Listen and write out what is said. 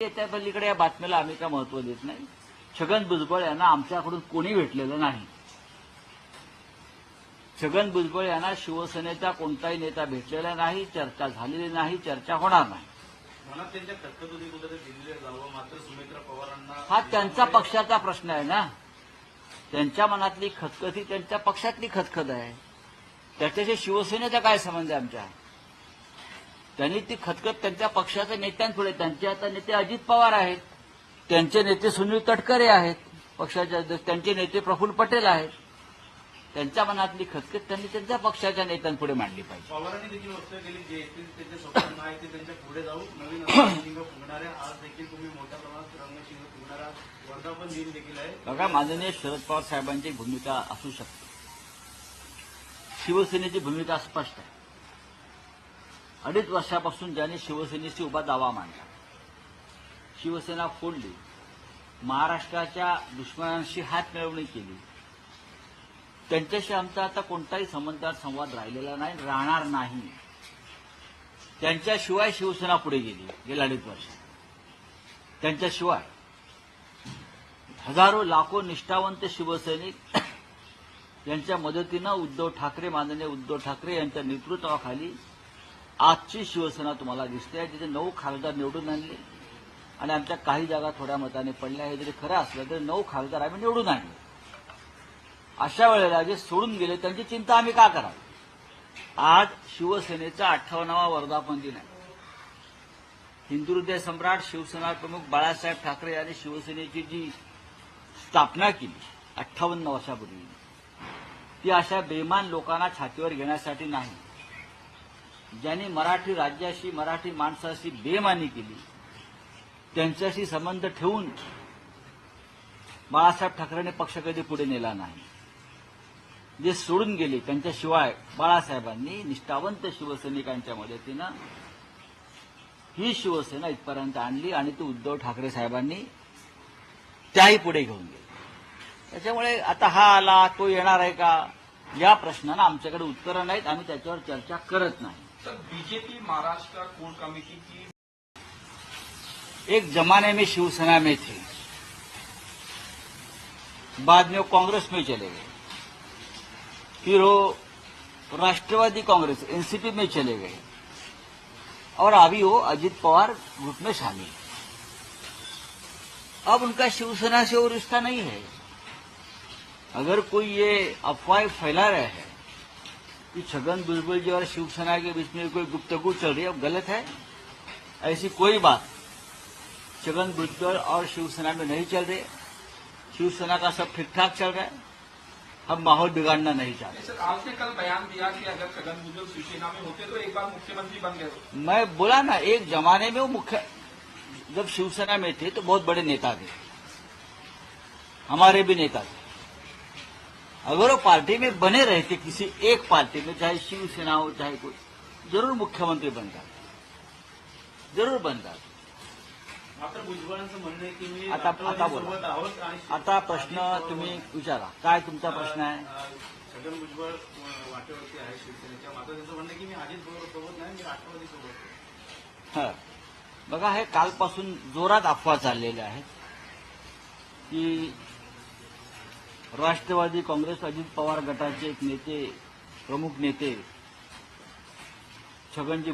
त्या पलीकडे या बातमीला आम्ही काय महत्त्व देत नाही. छगन भुजबळ यांना आमच्याकडून कोणी भेटलेलं नाही. छगन भुजबळ यांना शिवसेनेचा कोणताही नेता भेटलेला नाही चर्चा झालेली नाही चर्चा होणार नाही. हा त्यांचा पक्षाचा प्रश्न आहे ना. त्यांच्या मनातली खतखत ही त्यांच्या पक्षातली खतखत आहे. त्याच्याशी शिवसेनेचा काय संबंध आहे आमच्या? त्यांनी ती खतखत त्यांच्या पक्षाच्या नेत्यांपुढे त्यांचे आता नेते अजित पवार आहेत त्यांचे नेते सुनील तटकरे आहेत पक्षाचे अध्यक्ष त्यांचे नेते प्रफुल्ल पटेल आहेत. त्यांच्या मनातली खतखत त्यांनी त्यांच्या पक्षाच्या नेत्यांपुढे मांडली पाहिजे. पवारांनी देखील वक्तव्य केली जे स्वप्न ते त्यांच्या पुढे जाऊ नवीन आज देखील तुम्ही मोठ्या प्रमाणात रणशिंग फुगणारा वर्धापन दिन देखील आहे. बघा माननीय शरद पवार साहेबांची भूमिका असू शकते. शिवसेनेची भूमिका स्पष्ट आहे. अडीच वर्षापासून ज्यांनी शिवसेनेशी उभा दावा मांडला शिवसेना फोडली महाराष्ट्राच्या दुश्मनांशी हात मिळवणी केली त्यांच्याशी आमचा आता कोणताही संबंध संवाद राहिलेला नाही राहणार नाही. त्यांच्याशिवाय शिवसेना पुढे गेली गेल्या अडीच वर्ष त्यांच्याशिवाय हजारो लाखो निष्ठावंत शिवसैनिक यांच्या मदतीनं उद्धव ठाकरे माननीय उद्धव ठाकरे यांच्या नेतृत्वाखाली आजची शिवसेना तुम्हाला दिसते तिथे नऊ खासदार निवडून आणले. आणि आमच्या काही जागा थोड्या मताने पडल्या हे जरी खरं असलं तरी नऊ खासदार आम्ही निवडून आणले. अशा वेळेला जे सोडून गेले त्यांची चिंता आम्ही का करावी? आज शिवसेनेचा अठ्ठावन्नावा वर्धापन दिन आहे हिंदुहृदय सम्राट शिवसेना प्रमुख बाळासाहेब ठाकरे यांनी शिवसेनेची जी स्थापना केली अठ्ठावन्न वर्षापूर्वी ती अशा बेमान लोकांना छातीवर घेण्यासाठी नाही. ज्यांनी मराठी राज्याशी मराठी माणसाशी बेमानी केली. त्यांच्याशी संबंध ठेवून बाळासाहेब ठाकरेंनी पक्ष कधी पुढे नेला नाही. जे सोडून गेले त्यांच्याशिवाय बाळासाहेबांनी निष्ठावंत शिवसैनिकांच्या मदतीनं ही शिवसेना इथपर्यंत आणली आणि ती उद्धव ठाकरे साहेबांनी त्याही पुढे घेऊन गेली. त्याच्यामुळे आता हा आला तो येणार आहे का? या प्रश्नांना आमच्याकडे उत्तरं नाहीत आम्ही त्याच्यावर चर्चा करत नाही. सर, बीजेपी महाराष्ट्र का कोर कमेटी की एक जमाने में शिवसेना में थे। बाद में वो कांग्रेस में चले गए। फिर वो राष्ट्रवादी कांग्रेस, एनसीपी में चले गए। और अभी वो अजित पवार ग्रुप में शामिल अब उनका शिवसेना से वो रिश्ता नहीं है। अगर कोई ये अफवाह फैला रहे हैं कि छगन भुजबल जी और शिवसेना के बीच में कोई गुप्तगु चल रही है वो गलत है। ऐसी कोई बात छगन भुजबल और शिवसेना में नहीं चल रहे। शिवसेना का सब ठीक ठाक चल रहा है। हम माहौल बिगाड़ना नहीं चाहते। सर आपने कल बयान दिया कि अगर छगन भुजबल शिवसेना में होते तो एक बार मुख्यमंत्री बन गए मैं बोला ना एक जमाने में वो मुख्य जब शिवसेना में थे तो बहुत बड़े नेता थे। हमारे भी नेता थे। अगर वो पार्टी में बने रहते किसी एक पार्टी में चाहे शिवसेना हो चाहे कोई जरूर मुख्यमंत्री बन जाते जरूर बन जाते आता- आता बोला. आता प्रश्न तुम्ही विचारा काय तुमचा प्रश्न आहे छगन भुजबळ वाटेवरती आहे शिवसेनेच्या मात्र त्यांचं म्हणणं की मी अजित सोबत नाही मी राष्ट्रवादी सोबत. हं. बघा हे कालपासून जोरात अफवा चाललेल्या आहेत की राष्ट्रवादी काँग्रेस अजित पवार गटाचे एक नेते प्रमुख नेते छगनजी